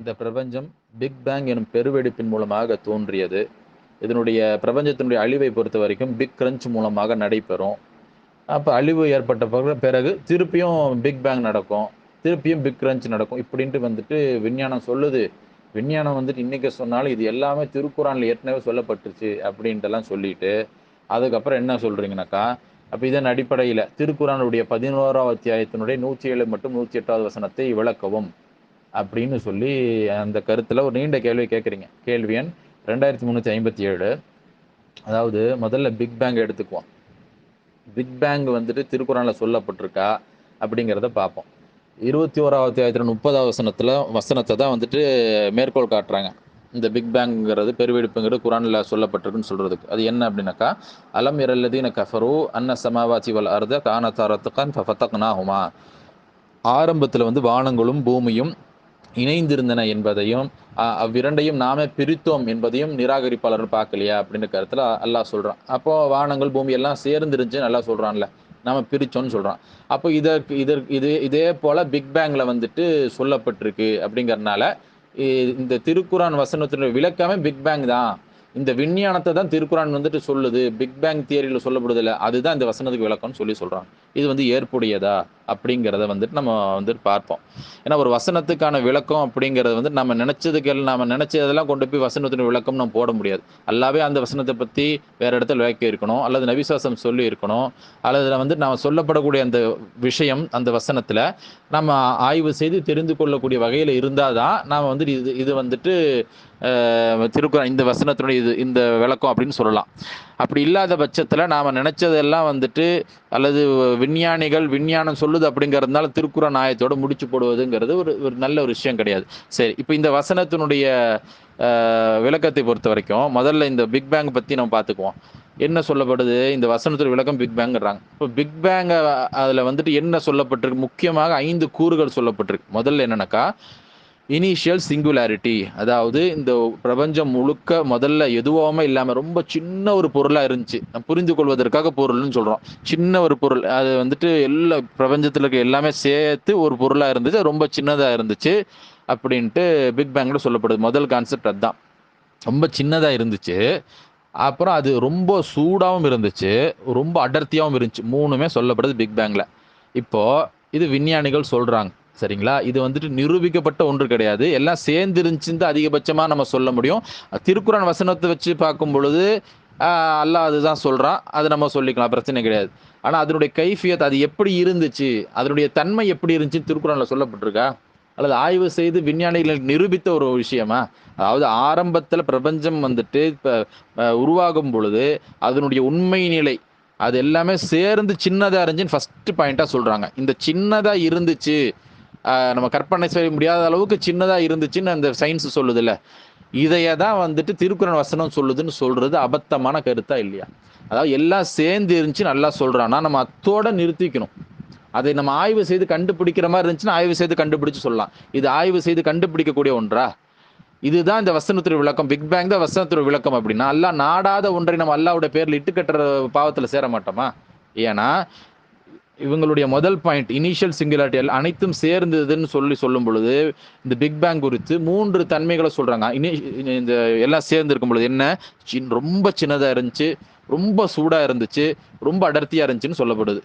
இந்த பிரபஞ்சம் big bang எனும் பெருவெடிப்பின் மூலமாக தோன்றியது. இதனுடைய பிரபஞ்சத்தினுடைய அழிவை பொறுத்த வரைக்கும் பிக் கிரன்ச் மூலமாக நடைபெறும். அப்போ அழிவு ஏற்பட்ட பிறகு பிறகு திருப்பியும் பிக் பேங் நடக்கும். திருப்பியும் பிக் கிரன்ச் நடக்கும். இப்படின்ட்டு வந்துட்டு விஞ்ஞானம் சொல்லுது. விஞ்ஞானம் வந்துட்டு இன்றைக்கி சொன்னாலும் இது எல்லாமே திருக்குறானில் ஏற்கனவே சொல்லப்பட்டுச்சு அப்படின்ட்டுலாம் சொல்லிட்டு அதுக்கப்புறம் என்ன சொல்கிறீங்கனாக்கா அப்போ இதன் அடிப்படையில் திருக்குறானுடைய பதினோராவது அத்தியாயத்தினுடைய நூற்றி ஏழு மற்றும் நூற்றி எட்டாவது வசனத்தை விளக்கவும். அப்படின்னு சொல்லி அந்த கருத்தில் ஒரு நீண்ட கேள்வி கேட்குறீங்க கேள்வி எண் ரெண்டாயிரத்தி முந்நூற்றி ஐம்பத்தி ஏழு. அதாவது முதல்ல பிக் பேங் எடுத்துக்குவோம். பிக் பேங் வந்துட்டு திருக்குறளில் சொல்லப்பட்டிருக்கா அப்படிங்கிறத பார்ப்போம். இருபத்தி ஓராவது அத்தியாயத்தில் முப்பதாவது வசனத்தில் வசனத்தை தான் வந்துட்டு மேற்கோள் காட்டுறாங்க. இந்த பிக் பேங்கிறது பெருவெடுப்புங்கிறது குரானில் சொல்லப்பட்டிருக்குன்னு சொல்கிறதுக்கு அது என்ன அப்படின்னாக்கா அலம் இரல்லதீன கஃபரு அன்ன சமாவாச்சி வல் அர்த கானத்தாரத்துக்கான் ஃபத்தக்னாஹுமா ஆரம்பத்தில் வந்து வானங்களும் பூமியும் இணைந்திருந்தன என்பதையும் அவ்விரண்டையும் நாமே பிரித்தோம் என்பதையும் நிராகரிப்பாளர்கள் பார்க்கலையா அப்படின்ற கருத்தில் அல்லாஹ் சொல்கிறான் அப்போ வானங்கள் பூமி எல்லாம் சேர்ந்துருந்துச்சு நல்லா சொல்கிறான்ல நாம பிரிச்சோம்னு சொல்கிறான் அப்போ இதற்கு இதற்கு இது இதே போல் பிக் பேங்கில் வந்துட்டு சொல்லப்பட்டிருக்கு அப்படிங்கறதுனால இந்த திருக்குறான் வசனத்தினுடைய விளக்கமே பிக் பேங் தான். இந்த விஞ்ஞானத்தை தான் திருக்குறான் வந்துட்டு சொல்லுது. பிக் பேங் தியரியில் சொல்லப்படுதில்ல. அதுதான் இந்த வசனத்துக்கு விளக்கம்னு சொல்லி சொல்கிறான் இது வந்து ஏற்புடையதா அப்படிங்கிறத வந்துட்டு நம்ம வந்துட்டு பார்ப்போம். ஏன்னா ஒரு வசனத்துக்கான விளக்கம் அப்படிங்கிறது வந்து நம்ம நினைச்சதுக்கு நம்ம நினைச்சதெல்லாம் கொண்டு போய் வசனத்தின் விளக்கம் நம்ம போட முடியாது. அல்லாவே அந்த வசனத்தை பற்றி வேற இடத்துல விளக்கி இருக்கணும் அல்லது நபிசாசம் சொல்லி இருக்கணும் அல்லது வந்து நம்ம சொல்லப்படக்கூடிய அந்த விஷயம் அந்த வசனத்தில் நம்ம ஆய்வு செய்து தெரிந்து கொள்ளக்கூடிய வகையில் இருந்தால் தான் நாம் வந்துட்டு இது இது வந்துட்டு திருக்குறள் இந்த வசனத்தினுடைய இது இந்த விளக்கம் அப்படின்னு சொல்லலாம். அப்படி இல்லாத பட்சத்தில் நாம் நினச்சதெல்லாம் வந்துட்டு அல்லது விஞ்ஞானிகள் விஞ்ஞானம் சொல்லுது அப்படிங்கிறதுனால திருக்குறள் நாயத்தோடு முடிச்சு போடுவதுங்கிறது ஒரு ஒரு நல்ல ஒரு விஷயம் கிடையாது. சரி இப்போ இந்த வசனத்தினுடைய விளக்கத்தை பொறுத்த வரைக்கும் முதல்ல இந்த பிக் பேங் பற்றி நம்ம பார்த்துக்குவோம் என்ன சொல்லப்படுது? இந்த வசனத்தோட விளக்கம் பிக் பேங்கிறாங்க. இப்போ பிக் பேங்கை அதில் வந்துட்டு என்ன சொல்லப்பட்டிருக்கு? முக்கியமாக ஐந்து கூறுகள் சொல்லப்பட்டிருக்கு. முதல்ல என்னன்னாக்கா இனிஷியல் சிங்குலாரிட்டி அதாவது இந்த பிரபஞ்சம் முழுக்க முதல்ல எதுவாமே இல்லாமல் ரொம்ப சின்ன ஒரு பொருளாக இருந்துச்சு. புரிந்து கொள்வதற்காக பொருள்னு சொல்கிறோம் சின்ன ஒரு பொருள். அது வந்துட்டு எல்லா பிரபஞ்சத்தில் இருக்க எல்லாமே சேர்த்து ஒரு பொருளாக இருந்துச்சு. ரொம்ப சின்னதாக இருந்துச்சு அப்படின்ட்டு பிக் பேங்கில் சொல்லப்படுது. முதல் கான்செப்ட் அதுதான். ரொம்ப சின்னதாக இருந்துச்சு. அப்புறம் அது ரொம்ப சூடாகவும் இருந்துச்சு. ரொம்ப அடர்த்தியாகவும் இருந்துச்சு. மூணுமே சொல்லப்படுது பிக் பேங்கில் இப்போ இது விஞ்ஞானிகள் சொல்கிறாங்க சரிங்களா? இது வந்துட்டு நிரூபிக்கப்பட்ட ஒன்று கிடையாது. எல்லாம் சேர்ந்து இருந்துச்சுன்னு தான் அதிகபட்சமாக நம்ம சொல்ல முடியும். திருக்குறான் வசனத்தை வச்சு பார்க்கும் பொழுது அல்லாஹ் அதுதான் சொல்கிறான் அது நம்ம சொல்லிக்கலாம். பிரச்சனை கிடையாது. ஆனால் அதனுடைய கைஃபியத் அது எப்படி இருந்துச்சு? அதனுடைய தன்மை எப்படி இருந்துச்சுன்னு திருக்குறானில் சொல்லப்பட்டிருக்கா? அல்லது ஆய்வு செய்து விஞ்ஞானிகள் நிரூபித்த ஒரு விஷயமா? அதாவது ஆரம்பத்தில் பிரபஞ்சம் வந்துட்டு இப்போ உருவாகும் பொழுது அதனுடைய உண்மை நிலை அது எல்லாமே சேர்ந்து சின்னதாக இருந்துச்சுன்னு ஃபஸ்ட்டு பாயிண்ட்டாக சொல்கிறாங்க இந்த சின்னதாக இருந்துச்சு நம்ம கற்பனை செய்ய முடியாத அளவுக்கு சின்னதாக இருந்துச்சுன்னு அந்த சயின்ஸ் சொல்லுதுல்ல. இதையே தான் வந்துட்டு திருக்குறள் வசனம் சொல்லுதுன்னு சொல்றது அபத்தமான கருத்தா இல்லையா? அதாவது எல்லாம் சேர்ந்து இருந்துச்சு நல்லா சொல்றான்னா நம்ம அத்தோட நிறுத்திக்கணும். அதை நம்ம ஆய்வு செய்து கண்டுபிடிக்கிற மாதிரி இருந்துச்சுன்னா ஆய்வு செய்து கண்டுபிடிச்சு சொல்லலாம். இது ஆய்வு செய்து கண்டுபிடிக்கக்கூடிய ஒன்றா? இதுதான் இந்த வசனத்துறை விளக்கம். பிக் பேங் தான் வசனத்துறை விளக்கம் அப்படின்னா அல்லா நாடாத ஒன்றை நம்ம அல்லாவுடைய பேரில் இட்டு கட்டுற பாவத்தில் சேர மாட்டோமா? ஏன்னா இவங்களுடைய முதல் பாயிண்ட் இனிஷியல் சிங்குலாரிட்டி அனைத்தும் சேர்ந்ததுன்னு சொல்லி சொல்லும் பொழுது இந்த பிக் பேங் குறித்து மூன்று தன்மைகளை சொல்றாங்க. இனி இந்த எல்லாம் சேர்ந்து இருக்கும் பொழுது என்ன? சின் ரொம்ப சின்னதா இருந்துச்சு ரொம்ப சூடா இருந்துச்சு ரொம்ப அடர்த்தியா இருந்துச்சுன்னு சொல்லப்படுது.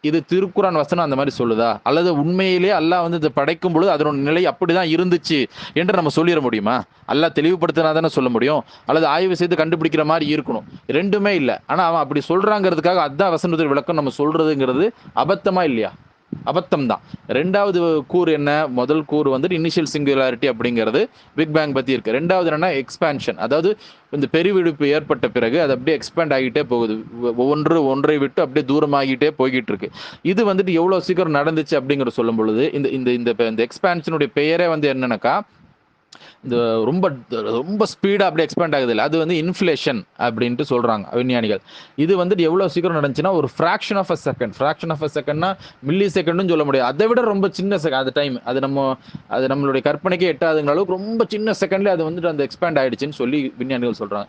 இது திருக்குறான் வசனம் அந்த மாதிரி சொல்லுதா? அல்லது உண்மையிலே அல்லாஹ் வந்து இதை படைக்கும் பொழுது அதனோட நிலை அப்படிதான் இருந்துச்சு என்று நம்ம சொல்லிட முடியுமா? அல்லாஹ் தெளிவுபடுத்தினா தானே சொல்ல முடியும். அல்லது ஆய்வு செய்து கண்டுபிடிக்கிற மாதிரி இருக்கணும். ரெண்டுமே இல்லை. ஆனால் அவன் அப்படி சொல்றாங்கிறதுக்காக அதான் வசனத்தில் விளக்கம் நம்ம சொல்றதுங்கிறது அபத்தமா இல்லையா? அபத்தம் தான் ரெண்டாவது கூறு என்ன? முதல் கூறு வந்துட்டு இனிஷியல் சிங்குலாரிட்டி அப்படிங்கிறது பிக் பேங் பற்றி இருக்குது ரெண்டாவது என்னன்னா எக்ஸ்பான்ஷன் அதாவது இந்த பெருவெடிப்பு ஏற்பட்ட பிறகு அது அப்படியே எக்ஸ்பேண்ட் ஆகிட்டே போகுது. ஒவ்வொன்று ஒன்றை விட்டு அப்படியே தூரமாகிட்டே போய்கிட்டு இருக்கு. இது வந்துட்டு எவ்வளோ சீக்கிரம் நடந்துச்சு அப்படிங்கிற சொல்லும் பொழுது இந்த இந்த இந்த எக்ஸ்பேன்ஷனுடைய எக்ஸ்பான்ஷனுடைய பெயரே வந்து என்னன்னாக்கா? இந்த ரொம்ப ரொம்ப ஸ்பீடாக அப்படி எக்ஸ்பேண்ட் ஆகுது இல்லை அது வந்து இன்ஃப்ளேஷன் அப்படின்ட்டு சொல்கிறாங்க விஞ்ஞானிகள். இது வந்துட்டு எவ்வளோ சீக்கிரம் நடந்துச்சுன்னா ஒரு fraction of a second fraction of a செகண்ட்னா மில்லி செகண்ட்னு சொல்ல முடியாது. அதை விட ரொம்ப சின்ன செகண்ட் அது டைம் அது நம்ம அது நம்மளுடைய கற்பனைக்கே எட்டாதுங்கிற அளவுக்கு ரொம்ப சின்ன செகண்ட்லேயே அது வந்துட்டு அந்த எக்ஸ்பேண்ட் ஆகிடுச்சின்னு சொல்லி விஞ்ஞானிகள் சொல்கிறாங்க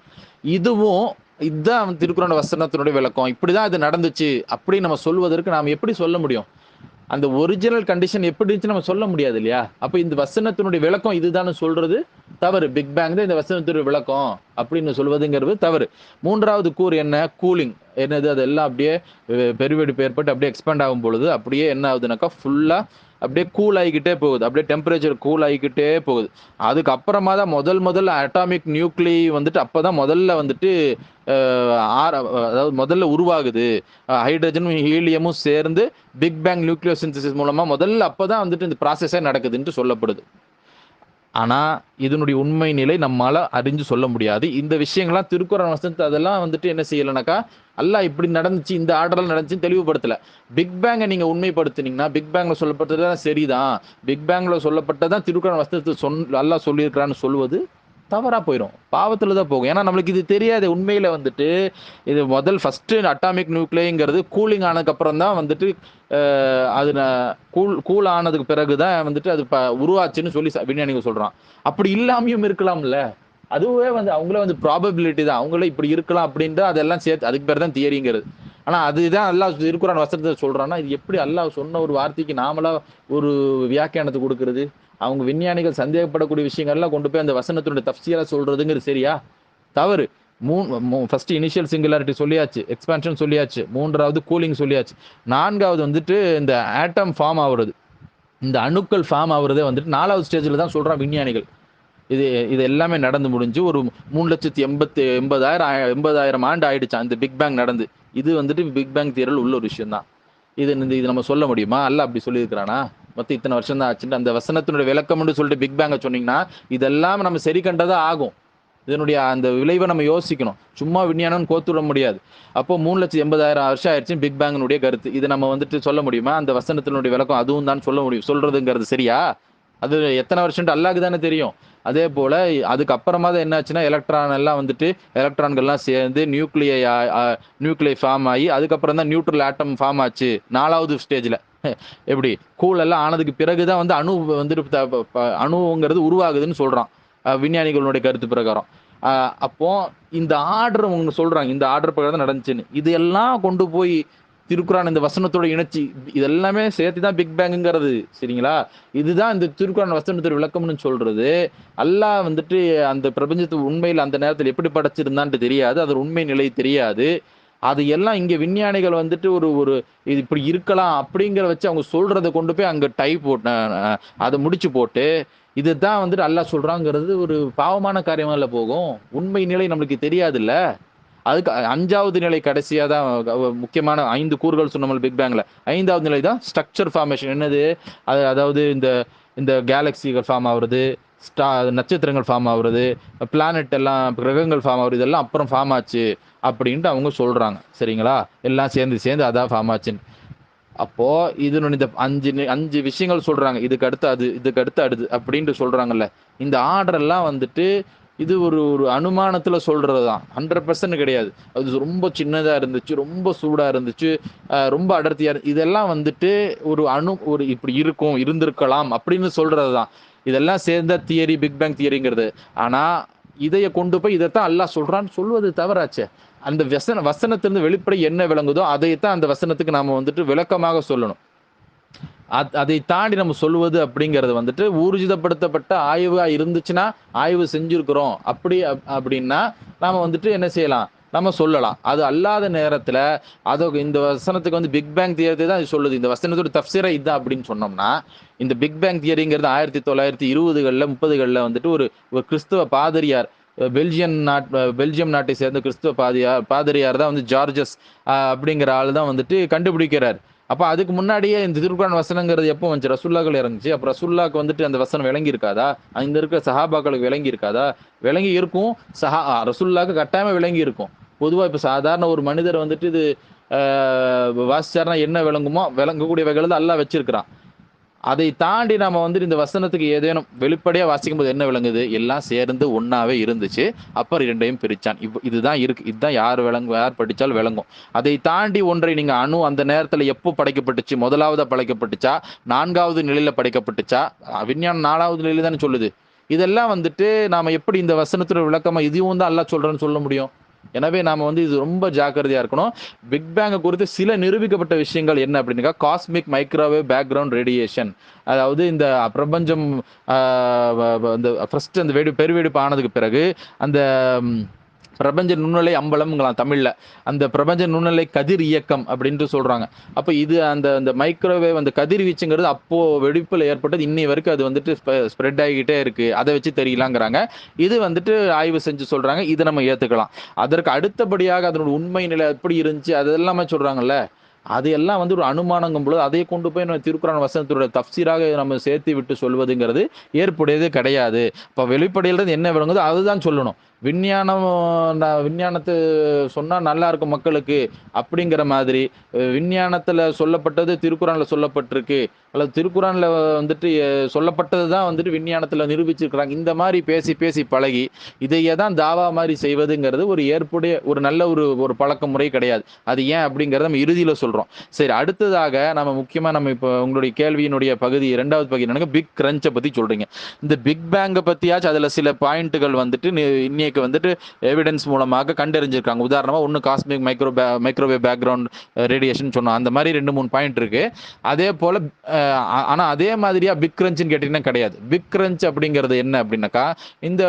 இதுவும் இதுதான் திருக்குறள் வசனத்தினுடைய விளக்கம். இப்படி தான் இது நடந்துச்சு அப்படின்னு நம்ம சொல்வதற்கு நாம் எப்படி சொல்ல முடியும்? அந்த ஒரிஜினல் கண்டிஷன் எப்படி இருந்துச்சு நம்ம சொல்ல முடியாது இல்லையா? அப்ப இந்த வசனத்தினுடைய விளக்கம் இதுதான் சொல்றது தவறு. பிக் பேங் தான் இந்த வசனத்தினுடைய விளக்கம் அப்படின்னு சொல்வதுங்கிறது தவறு. மூன்றாவது கூறு என்ன? கூலிங் என்னது? அதெல்லாம் அப்படியே அஹ், பெருவெடிப்பு ஏற்பட்டு அப்படியே எக்ஸ்பேண்ட் ஆகும் பொழுது அப்படியே என்ன ஆகுதுனாக்கா ஃபுல்லா அப்படியே கூல் ஆகிக்கிட்டே போகுது. அப்படியே டெம்பரேச்சர் கூல் ஆகிக்கிட்டே போகுது. அதுக்கப்புறமா தான் முதல் முதல்ல அட்டாமிக் நியூக்ளி வந்துட்டு அப்போ தான் முதல்ல வந்துட்டு அஹ், ஆர- அதாவது முதல்ல உருவாகுது. ஹைட்ரஜனும் ஹீலியமும் சேர்ந்து பிக் பேங் நியூக்ளியோ சிந்தசிஸ் முதல்ல முதல்ல அப்பதான் வந்துட்டு இந்த ப்ராசஸே நடக்குதுன்ட்டு சொல்லப்படுது. ஆனால் இதனுடைய உண்மை நிலை நம்மளால் அறிஞ்சு சொல்ல முடியாது. இந்த விஷயங்கள்லாம் திருக்குறள் வசனத்து அதெல்லாம் வந்துட்டு என்ன செய்யலைனாக்கா எல்லாம் இப்படி நடந்துச்சு இந்த ஆர்டரில் நடந்துச்சுன்னு தெளிவுபடுத்தலை. பிக் பேங்கை நீங்கள் உண்மைப்படுத்துனீங்கன்னா பிக் பேங்கில் சொல்லப்பட்டது தான் சரிதான். பிக் பேங்கில் சொல்லப்பட்டதான் திருக்குறள் வசனத்தை சொன் நல்லா சொல்லியிருக்கிறான்னு சொல்லுவது தவறாக போயிடும் பாவத்தில் தான் போகும். ஏன்னா நம்மளுக்கு இது தெரியாது. உண்மையில் வந்துட்டு இது முதல் ஃபஸ்ட்டு அட்டாமிக் நியூக்ளியங்கிறது கூலிங் ஆனதுக்கப்புறம் தான் வந்துட்டு அது கூல் கூல் ஆனதுக்கு பிறகு தான் வந்துட்டு அது ப- உருவாச்சுன்னு சொல்லி ச- விஞ்ஞானிகள் சொல்கிறான் அப்படி இல்லாமையும் இருக்கலாம்ல. அதுவே வந்து அவங்களே வந்து ப்ராபபிலிட்டி தான். அவங்களே இப்படி இருக்கலாம் அப்படின்ட்டு அதெல்லாம் சேர்த்து அதுக்கு பேர் தான் தியரிங்கிறது ஆனால் அதுதான் அல்லாஹ் திருக்குறான் வசனத்தை சொல்கிறான்னா இது எப்படி அல்லாஹ் சொன்ன ஒரு வார்த்தைக்கு நாமளாக ஒரு வியாக்கியானத்தை கொடுக்கறது? அவங்க விஞ்ஞானிகள் சந்தேகப்படக்கூடிய விஷயங்கள்லாம் கொண்டு போய் அந்த வசனத்தினுடைய தப்சீரா சொல்றதுங்கிறது சரியா? தவறு. மூணு ஃபர்ஸ்ட் இனிஷியல் சிங்குலாரிட்டி சொல்லியாச்சு எக்ஸ்பான்ஷன் சொல்லியாச்சு மூன்றாவது கூலிங் சொல்லியாச்சு. நான்காவது வந்துட்டு இந்த ஆட்டம் ஃபார்ம் ஆகுறது இந்த அணுக்கள் ஃபார்ம் ஆகுறதே வந்துட்டு நாலாவது ஸ்டேஜில் தான் சொல்கிறான் விஞ்ஞானிகள். இது இது எல்லாமே நடந்து முடிஞ்சு ஒரு மூணு லட்சத்தி எண்பத்தி எண்பதாயிரம் எண்பதாயிரம் ஆண்டு ஆயிடுச்சு. அந்த பிக் பேங் நடந்து. இது வந்துட்டு பிக் பேங் தியரில் உள்ள ஒரு விஷயம் தான் இது இந்த இது நம்ம சொல்ல முடியுமா? அல்ல அப்படி சொல்லியிருக்கிறானா? மொத்தம் இத்தனை வருஷம் தான் ஆச்சுட்டு அந்த வசனத்தினுடைய விளக்கம்னு சொல்லிட்டு பிக் பேங்கை சொன்னீங்கன்னா இதெல்லாம் நம்ம சரி கண்டதாக ஆகும். இதனுடைய அந்த விளைவை நம்ம யோசிக்கணும். சும்மா விஞ்ஞானம் கோத்துவிட முடியாது. அப்போ மூணு லட்சம் எண்பதாயிரம் வருஷம் ஆயிடுச்சு பிக் பேங்கினுடைய கருத்து. இது நம்ம வந்துட்டு சொல்ல முடியுமா? அந்த வசனத்தினுடைய விளக்கம் அதுவும் தான் சொல்ல முடியும். சொல்றதுங்கிறது சரியா? அது எத்தனை வருஷம்ட்டு அல்லாக்கு தானே தெரியும். அதே போல் அதுக்கப்புறமா தான் என்னாச்சுன்னா எலக்ட்ரான் எல்லாம் வந்துட்டு எலக்ட்ரான்கள்லாம் சேர்ந்து நியூக்ளியை நியூக்ளியை ஃபார்ம் ஆகி அதுக்கப்புறம் தான் நியூட்ரல் ஆட்டம் ஃபார்ம் ஆச்சு. நாலாவது ஸ்டேஜில் எப்படி? கூல் எல்லாம் ஆனதுக்கு பிறகு தான் வந்து அணு வந்துட்டு அணுங்கிறது உருவாகுதுன்னு சொல்கிறான் விஞ்ஞானிகளுடைய கருத்து பிரகாரம். அப்போது அப்போ இந்த ஆர்டர் அவங்க சொல்கிறாங்க இந்த ஆர்டர் பிரகாரம் தான் நடந்துச்சுன்னு. இது எல்லாம் கொண்டு போய் திருக்குறான் இந்த வசனத்தோட இணைச்சி இதெல்லாமே சேர்த்து தான் பிக் பேங்குங்கிறது சரிங்களா? இதுதான் இந்த திருக்குறான் வசனத்தோட விளக்கம்னு சொல்றது. அல்லாஹ் வந்துட்டு அந்த பிரபஞ்சத்து உண்மையில் அந்த நேரத்தில் எப்படி படைச்சிருந்தான்ட்டு தெரியாது. அது உண்மை நிலை தெரியாது. அது எல்லாம் இங்க விஞ்ஞானிகள் வந்துட்டு ஒரு ஒரு இது இப்படி இருக்கலாம் அப்படிங்கிற வச்சு அவங்க சொல்றதை கொண்டு போய் அங்க டை போட்ட அதை முடிச்சு போட்டு இதுதான் வந்துட்டு அல்லாஹ் சொல்றாங்கிறது ஒரு பாவமான காரியமா போகும். உண்மை நிலை நம்மளுக்கு தெரியாதுல்ல? அதுக்கு அஞ்சாவது நிலை கடைசியாக தான் முக்கியமான ஐந்து கூறுகள் சொன்னோம்ல பிக் பேங்ல ஐந்தாவது நிலை தான் ஸ்ட்ரக்சர் ஃபார்மேஷன் என்னது? அது அதாவது இந்த இந்த கேலக்சிகள் ஃபார்ம் ஆகுறது ஸ்டா நட்சத்திரங்கள் ஃபார்ம் ஆகுறது பிளானட் எல்லாம் கிரகங்கள் ஃபார்ம் ஆகுறது இதெல்லாம் அப்புறம் ஃபார்ம் ஆச்சு அப்படின்ட்டு அவங்க சொல்கிறாங்க சரிங்களா? எல்லாம் சேர்ந்து சேர்ந்து அதான் ஃபார்ம் ஆச்சுன்னு. அப்போது இதனுடைய இந்த அஞ்சு அஞ்சு விஷயங்கள் சொல்கிறாங்க இதுக்கு அடுத்து அது இதுக்கு அடுத்து அடுத்து அப்படின்ட்டு சொல்கிறாங்கல்ல இந்த ஆர்டர் எல்லாம் வந்துட்டு இது ஒரு ஒரு அனுமானத்தில் சொல்கிறது தான் ஹண்ட்ரட் பர்சன்ட் கிடையாது. அது ரொம்ப சின்னதாக இருந்துச்சு ரொம்ப சூடாக இருந்துச்சு ரொம்ப அடர்த்தியாக இருந்து இதெல்லாம் வந்துட்டு ஒரு அணு ஒரு இப்படி இருக்கும் இருந்திருக்கலாம் அப்படின்னு சொல்கிறது தான் இதெல்லாம் சேர்ந்த தியரி பிக் பேங் தியரிங்கிறது. ஆனால் இதைய கொண்டு போய் இதைத்தான் அல்லாஹ் சொல்கிறான்னு சொல்வது தவறாச்சே. அந்த வசன வசனத்திலிருந்து வெளிப்படை என்ன விளங்குதோ அதைத்தான் அந்த வசனத்துக்கு நாம் வந்துட்டு விளக்கமாக சொல்லணும். அத்- அதை தாண்டி நம்ம சொல்லுவது அப்படிங்கிறது வந்துட்டு ஊர்ஜிதப்படுத்தப்பட்ட ஆய்வா இருந்துச்சுன்னா ஆய்வு செஞ்சுருக்கிறோம். அப்படி அப்படின்னா நாம வந்துட்டு என்ன செய்யலாம்? நம்ம சொல்லலாம். அது அல்லாத நேரத்தில் அது இந்த வசனத்துக்கு வந்து பிக் பேங் தியரி தான் இது சொல்லுது. இந்த வசனத்தோட தப்சீரா இதுதான் அப்படின்னு சொன்னோம்னா இந்த பிக் பேங் தியரிங்கிறது ஆயிரத்தி தொள்ளாயிரத்தி இருபதுகளில் முப்பதுகளில் வந்துட்டு ஒரு ஒரு கிறிஸ்துவ பாதிரியார் பெல்ஜியம் பெல்ஜியன் நாட் பெல்ஜியம் நாட்டை சேர்ந்த கிறிஸ்துவ பாதியார் பாதிரியார் தான் வந்து ஜார்ஜஸ் அப்படிங்கிற ஆள் தான் வந்துட்டு கண்டுபிடிக்கிறார். அப்ப அதுக்கு முன்னாடியே இந்த திருக்குறான் வசனங்கிறது எப்போ வந்துச்சு? ரசுல்லாக்கள் இறங்குச்சு அப்ப ரசுல்லாக்கு வந்துட்டு அந்த வசனம் விளங்கி இருக்காதா இந்த இருக்கிற சஹாபாக்களுக்கு விளங்கி இருக்காதா விளங்கி இருக்கும் சஹா ரசுல்லாக்கு கட்டாயமா விளங்கி இருக்கும் பொதுவா இப்ப சாதாரண ஒரு மனிதர் வந்துட்டு இது ஆஹ் வாசிச்சாருன்னா என்ன விளங்குமோ விளங்கக்கூடிய வகையில் தான் எல்லாம் வச்சிருக்கிறான். அதை தாண்டி நம்ம வந்துட்டு இந்த வசனத்துக்கு ஏதேனும் வெளிப்படையா வாசிக்கும் போது என்ன விளங்குது? எல்லாம் சேர்ந்து ஒன்னாவே இருந்துச்சு. அப்புறம் இரண்டையும் பிரிச்சான். இவ் இதுதான் இருக்கு. இதுதான் யார் விளங்கும் யார் படிச்சாலும் விளங்கும். அதை தாண்டி ஒன்றை நீங்க அணு அந்த நேரத்துல எப்போ படைக்கப்பட்டுச்சு? முதலாவது படைக்கப்பட்டுச்சா? நான்காவது நிலையில படைக்கப்பட்டுச்சா? விஞ்ஞானம் நாலாவது நிலையில தானே சொல்லுது. இதெல்லாம் வந்துட்டு நாம எப்படி இந்த வசனத்தோட விளக்கமா இதுவும் தான் அல்லாஹ் சொல்றேன்னு சொல்ல முடியும்? எனவே நாம வந்து இது ரொம்ப ஜாக்கிரதையா இருக்கணும். பிக் பேங்கை குறித்து சில நிரூபிக்கப்பட்ட விஷயங்கள் என்ன அப்படின்னா காஸ்மிக் மைக்ரோவேவ் பேக்ரவுண்ட் ரேடியேஷன் அதாவது இந்த பிரபஞ்சம் ஆஹ் இந்த ஃபர்ஸ்ட் அந்த வெடி பெருவெடிப்பு ஆனதுக்கு பிறகு அந்த பிரபஞ்ச நுண்ணலை அம்பலம்ங்களாம் தமிழில். அந்த பிரபஞ்ச நுண்ணலை கதிர் இயக்கம் அப்படின்ட்டு சொல்கிறாங்க அப்போ இது அந்த அந்த மைக்ரோவேவ் அந்த கதிர்வீச்சுங்கிறது அப்போது வெடிப்பில் ஏற்பட்டது. இன்னை வரைக்கும் அது வந்துட்டு ஸ்ப்ரெட் ஆகிக்கிட்டே இருக்குது அதை வச்சு தெரியலாங்கிறாங்க. இது வந்துட்டு ஆய்வு செஞ்சு சொல்கிறாங்க இதை நம்ம ஏற்றுக்கலாம் அதற்கு அடுத்தபடியாக அதனோட உண்மை நிலை எப்படி இருந்துச்சு அது எல்லாமே சொல்கிறாங்கல்ல அது எல்லாம் வந்து ஒரு அனுமானங்கும் பொழுது அதை கொண்டு போய் நம்ம திருக்குறான் வசனத்தோட தப்சீராக நம்ம சேர்த்து விட்டு சொல்வதுங்கிறது ஏற்புடையது கிடையாது. இப்போ வெளிப்படையிலிருந்து என்ன விளங்குதோ அதுதான் சொல்லணும். விஞ்ஞானம் நான் விஞ்ஞானத்தை சொன்னால் நல்லா இருக்கும் மக்களுக்கு அப்படிங்கிற மாதிரி. விஞ்ஞானத்தில் சொல்லப்பட்டது திருக்குறானில் சொல்லப்பட்டிருக்கு. அல்லது திருக்குறானில் வந்துட்டு சொல்லப்பட்டது தான் வந்துட்டு விஞ்ஞானத்தில் நிரூபிச்சிருக்கிறாங்க. இந்த மாதிரி பேசி பேசி பழகி இதையே தான் தாவா மாதிரி செய்வதுங்கிறது ஒரு ஏற்புடைய ஒரு நல்ல ஒரு ஒரு பழக்க முறை கிடையாது. அது ஏன் அப்படிங்கிறத நம்ம இறுதியில் சொல்கிறோம் சரி அடுத்ததாக நம்ம முக்கியமாக நம்ம இப்போ உங்களுடைய கேள்வியினுடைய பகுதி இரண்டாவது பகுதி என்னங்க? பிக் கிரன்ச்சை பற்றி சொல்கிறீங்க இந்த பிக் பேங்கை பற்றியாச்சும் அதில் சில பாயிண்ட்டுகள் வந்துட்டு இன்னைய இன்னைக்கு வந்துட்டு எவிடன்ஸ் மூலமாக கண்டறிஞ்சிருக்காங்க. உதாரணமாக ஒன்று cosmic micro microwave background radiation சொன்னோம். அந்த மாதிரி ரெண்டு மூணு பாயிண்ட் இருக்கு. அதே போல ஆனால் அதே மாதிரியா பிக் கிரன்ச்னு கேட்டீங்கன்னா கிடையாது. பிக் கிரன்ச் அப்படிங்கிறது என்ன அப்படின்னாக்கா இந்த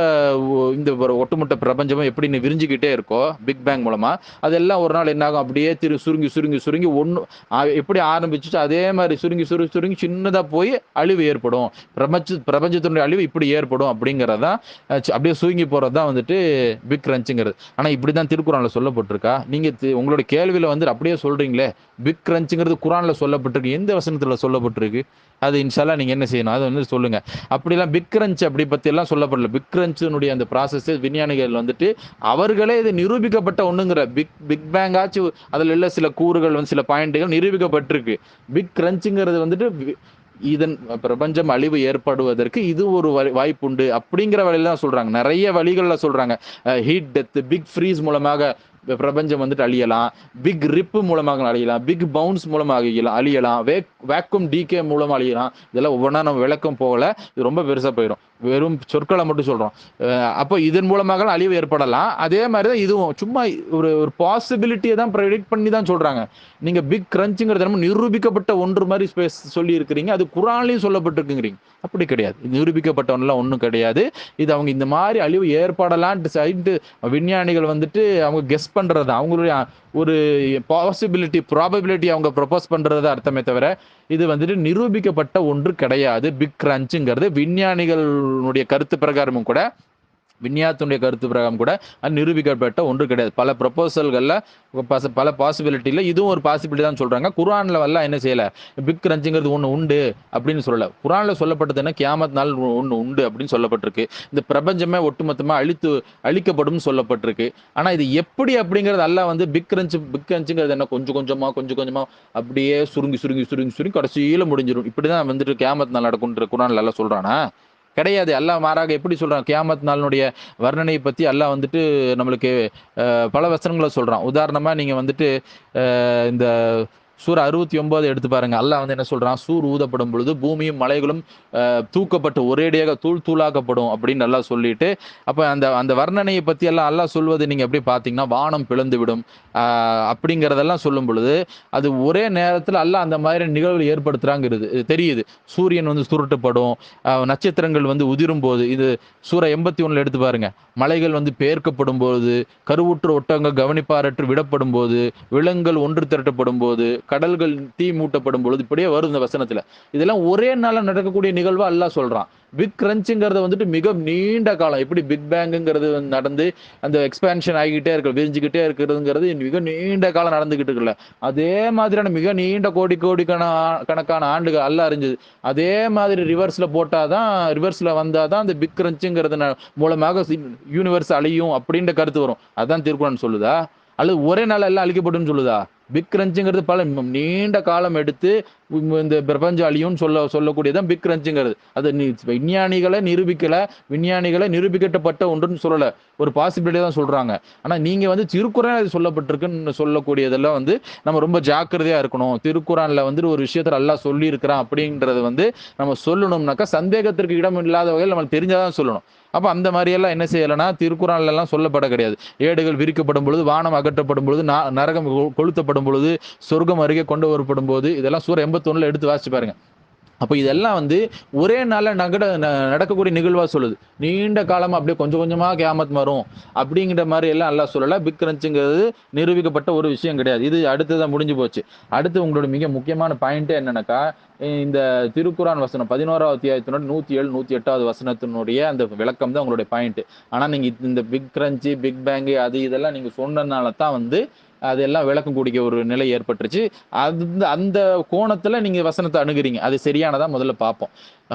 இந்த ஒரு ஒட்டுமொத்த பிரபஞ்சமும் எப்படி நீ விரிஞ்சுக்கிட்டே இருக்கோ பிக் பேங் மூலமா அதெல்லாம் ஒரு நாள் என்னாகும்? அப்படியே திரு சுருங்கி சுருங்கி சுருங்கி ஒன்று எப்படி ஆரம்பிச்சுட்டு அதே மாதிரி சுருங்கி சுருங்கி சுருங்கி சின்னதாக போய் அழிவு ஏற்படும். பிரபஞ்ச பிரபஞ்சத்தினுடைய அழிவு இப்படி ஏற்படும் அப்படிங்கிறதான் அப்படியே சுருங்கி போகிறது தான் வந்துட்டு பிக் கிரன்ச்சுங்கிறது ஆனால் இப்படி தான் திருக்குறானில் சொல்லப்பட்டிருக்கா. நீங்கள் உங்களோட கேள்வியில் வந்து அப்படியே சொல்கிறீங்களே பிக் கிரன்ச்சுங்கிறது குரானில் சொல்லப்பட்டிருக்கு எந்த வசனத்தில் சொல்லப்பட்டிருக்கு. அது இன்ஷால்லா நீங்கள் என்ன செய்யணும்? அதை வந்து சொல்லுங்கள் அப்படிலாம் பிக் கிரன்ச் அப்படி பற்றியெல்லாம் சொல்லப்படல. பிக் கிரன்ச்சினுடைய அந்த ப்ராசஸ் விஞ்ஞானிகள் வந்துட்டு அவர்களே இது நிரூபிக்கப்பட்ட ஒன்றுங்கிற பிக் பிக் பேங் ஆச்சு. அதில் உள்ள சில கூறுகள் வந்து சில பாயிண்ட்டுகள் நிரூபிக்கப்பட்டிருக்கு. பிக் கிரன்ச்சுங்கிறது வந்துட்டு இதன் பிரபஞ்சம் அழிவு ஏற்படுவதற்கு இது ஒரு வாய்ப்புண்டு அப்படிங்கிற வழியில தான் சொல்றாங்க. நிறைய வழிகள்ல சொல்றாங்க. ஹீட் டெத் பிக் ஃப்ரீஸ் மூலமாக பிரபஞ்சம் வந்துட்டு அழியலாம். பிக் ரிப் மூலமாக அழியலாம். பிக் பவுன்ஸ் மூலமாக அழியலாம். அழியலாம். வேக் வேக்கும் டிகே மூலமாக அழியலாம். இதெல்லாம் ஒவ்வொன்றா நம்ம விளக்கம் போகல. இது ரொம்ப பெருசாக போயிடும் வெறும் சொற்களை மட்டும் சொல்கிறோம் அப்போ இதன் மூலமாக அழிவு ஏற்படலாம். அதே மாதிரி தான் இதுவும் சும்மா ஒரு ஒரு பாசிபிலிட்டியை தான் ப்ரெடிக்ட் பண்ணி தான் சொல்கிறாங்க நீங்கள் பிக் கிரன்ச்சுங்கிறது நம்ம நிரூபிக்கப்பட்ட ஒன்று மாதிரி ஸ்பேஸ் சொல்லி இருக்கிறீங்க அது குரான்லயும் சொல்லப்பட்டிருக்குங்கிறீங்க. அப்படி கிடையாது. இது நிரூபிக்கப்பட்டவன்லாம் ஒன்றும் கிடையாது. இது அவங்க இந்த மாதிரி அழிவு ஏற்படலான்ட்டு சைட்டு விஞ்ஞானிகள் வந்துட்டு அவங்க கெஸ் பண்ணுறது அவங்களுடைய ஒரு பாசிபிலிட்டி ப்ராபபிலிட்டி அவங்க ப்ரொபோஸ் பண்ணுறது அர்த்தமே தவிர இது வந்துட்டு நிரூபிக்கப்பட்ட ஒன்று கிடையாது. பிக் கிரன்ச்சுங்கிறது விஞ்ஞானிகளுடைய கருத்து பிரகாரமும் கூட விஞ்ஞானத்துடைய கருத்து பிரகாரம் கூட அது நிரூபிக்கப்பட்ட ஒன்று கிடையாது. பல ப்ரொபோசல்களில் பல பாசிபிலிட்டியில் இதுவும் ஒரு பாசிபிலிட்டி தான் சொல்கிறாங்க குரானில் வரலாம் என்ன செய்யலை? பிக் கிரன்ச்சுங்கிறது ஒன்று உண்டு அப்படின்னு சொல்லலை. குரானில் சொல்லப்பட்டது என்ன? கியாமத் நாள் ஒன்று உண்டு அப்படின்னு சொல்லப்பட்டிருக்கு. இந்த பிரபஞ்சமே ஒட்டுமொத்தமாக அழித்து அழிக்கப்படும் சொல்லப்பட்டிருக்கு. ஆனால் இது எப்படி அப்படிங்கிறது அல்லாஹ் வந்து பிக் ரஞ்சு பிக் ரஞ்சுங்கிறது என்ன? கொஞ்சம் கொஞ்சமாக கொஞ்சம் கொஞ்சமாக அப்படியே சுருங்கி சுருங்கி சுருங்கி சுருங்கி கடைசியில் முடிஞ்சிடும் இப்படி தான் வந்துட்டு கியாமத் நாள் நடக்கும்ன்ற குரான்ல எல்லாம் கிடையாது. அல்லாஹ் மாறாக எப்படி சொல்கிறான் கியாமத் நாளினுடைய வர்ணனையை பற்றி அல்லாஹ் வந்துட்டு நம்மளுக்கு பல வசனங்களை சொல்கிறான் உதாரணமாக நீங்கள் வந்துட்டு இந்த சூர் அறுபத்தி ஒன்பது எடுத்து பாருங்க. அல்லாஹ் வந்து என்ன சொல்றான்? சூர் ஊதப்படும் பொழுது பூமியும் மலைகளும் தூக்கப்பட்டு ஒரேடியாக தூள் தூளாக்கப்படும் அப்படின்னு நல்லா சொல்லிட்டு அப்ப அந்த அந்த வர்ணனையை பத்தி எல்லாம் அல்லாஹ் சொல்வது நீங்க எப்படி பாத்தீங்கன்னா வானம் பிளந்து விடும் அப்படிங்கிறதெல்லாம் சொல்லும் பொழுது அது ஒரே நேரத்துல அல்லாஹ் அந்த மாதிரி நிகழ்வு ஏற்படுத்துறாங்கிறது தெரியுது. சூரியன் வந்து சுருட்டப்படும் நட்சத்திரங்கள் வந்து உதிரும் போது இது சூரை எண்பத்தி ஒண்ணுல எடுத்து பாருங்க. மலைகள் வந்து பெயர்க்கப்படும் போது கருவுற்று ஒட்டங்கள் கவனிப்பாரற்று விடப்படும் போது விலங்குகள் ஒன்று திரட்டப்படும் போது கடல்கள் தீ மூட்டப்படும் பொழுது இப்படியே வரும் இந்த வசனத்துல. இதெல்லாம் ஒரே நாளில் நடக்கக்கூடிய நிகழ்வா எல்லாம் சொல்றான். பிக் கிரன்ச்சுங்கிறத வந்துட்டு மிக நீண்ட காலம். எப்படி பிக் பேங்குங்கிறது வந்து நடந்து அந்த எக்ஸ்பேன்ஷன் ஆகிக்கிட்டே இருக்கு விரிஞ்சுக்கிட்டே இருக்கிறதுங்கிறது மிக நீண்ட காலம் நடந்துகிட்டு இருக்குல்ல. அதே மாதிரியான மிக நீண்ட கோடி கோடி கணக்கான ஆண்டுகள் அல்ல அறிஞ்சது. அதே மாதிரி ரிவர்ஸ்ல போட்டாதான் ரிவர்ஸ்ல வந்தாதான் அந்த பிக் கிரன்ச்சுங்கிறது மூலமாக யூனிவர்ஸ் அழியும் அப்படின்ற கருத்து வரும். அதான் திருக்குறள் சொல்லுதா? அல்லது ஒரே நாள் எல்லாம் அழிக்கப்படும் சொல்லுதா? பிக் ரஞ்சுங்கிறது பல நீண்ட காலம் எடுத்து இந்த பிரபஞ்சம் அழியும்னு சொல்ல சொல்லக்கூடியதான் பிக் கிரன்ச்சுங்கிறது அது விஞ்ஞானிகளை நிரூபிக்கல விஞ்ஞானிகளை நிரூபிக்கப்பட்ட ஒன்றுன்னு சொல்லல ஒரு பாசிபிலிட்டி தான் சொல்றாங்க. ஆனா நீங்க வந்து திருக்குறள் அது சொல்லப்பட்டிருக்குன்னு சொல்லக்கூடியதெல்லாம் வந்து நம்ம ரொம்ப ஜாக்கிரதையா இருக்கணும். திருக்குறானில் வந்து ஒரு விஷயத்துல நல்லா சொல்லி இருக்கிறான் அப்படின்றது வந்து நம்ம சொல்லணும்னாக்கா சந்தேகத்திற்கு இடம் இல்லாத வகையில் நம்மளுக்கு தெரிஞ்சாதான் சொல்லணும். அப்ப அந்த மாதிரியெல்லாம் என்ன செய்யலைன்னா திருக்குறள்ல எல்லாம் சொல்லப்பட கிடையாது. ஏடுகள் விரிக்கப்படும் பொழுது வானம் அகற்றப்படும் பொழுது நா- நரகம் கொளுத்தப்படும் கொளுத்தப்படும் பொழுது சொர்க்கம் அருகே கொண்டு வரப்படும் போது இதெல்லாம் சூர எண்பத்தொன்னுல எடுத்து வாசிச்சு பாருங்க. அப்போ இதெல்லாம் வந்து ஒரே நாளில் நகட ந- நடக்கக்கூடிய நிகழ்வா சொல்லுது. நீண்ட காலமாக அப்படியே கொஞ்சம் கொஞ்சமாக கேமத் வரும் அப்படிங்கிற மாதிரி எல்லாம் எல்லாம் சொல்லலை. பிக் கிரன்ச்சுங்கிறது நிரூபிக்கப்பட்ட ஒரு விஷயம் கிடையாது. இது அடுத்ததான் முடிஞ்சு போச்சு. அடுத்து உங்களோட மிக முக்கியமான பாயிண்ட்டே என்னன்னாக்கா இந்த திருக்குறான் வசனம் பதினோராவது அத்தியாயத்தினோட நூற்றி ஏழு நூற்றி எட்டாவது வசனத்தினுடைய அந்த விளக்கம் தான் உங்களுடைய பாயிண்ட் ஆனால் நீங்கள் இந்த பிக் கிரன்ச்சு பிக் பேங்கு அது இதெல்லாம் நீங்கள் சொன்னதுனால தான் வந்து அதெல்லாம் விளக்கம் கூடிய ஒரு நிலை ஏற்பட்டுருச்சு. அந்த அந்த கோணத்தில் நீங்கள் வசனத்தை அணுகுறீங்க. அது சரியானதாக முதல்ல பார்ப்போம்.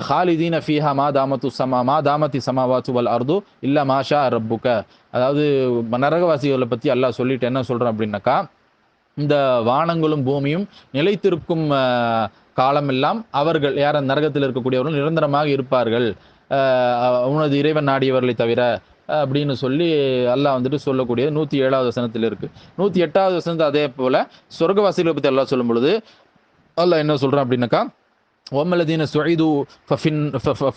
ஹாலிதீன ஃபீஹா மா தாமத்து சமா மா தாமத்தி சமாவாத்து வல் அர்து இல்லை மாஷா ரப்புக்க அதாவது நரகவாசிகளை பற்றி எல்லாம் சொல்லிட்டு என்ன சொல்கிறோம் அப்படின்னாக்கா இந்த வானங்களும் பூமியும் நிலைத்திருக்கும் காலமெல்லாம் அவர்கள் யார் நரகத்தில் இருக்கக்கூடியவர்கள் நிரந்தரமாக இருப்பார்கள். உனது இறைவன் நாடியவர்களை தவிர அப்படின்னு சொல்லி அல்லாஹ் வந்துட்டு சொல்லக்கூடிய நூற்றி ஏழாவது வசனத்தில் இருக்குது நூற்றி எட்டாவது வசனத்தை அதே போல் சொர்க்கவாசிகளை பற்றி எல்லாம் சொல்லும் பொழுது அல்லாஹ் என்ன சொல்கிறான் அப்படின்னாக்கா ஒம்மலதீன சுஹிது ஃபஃபின்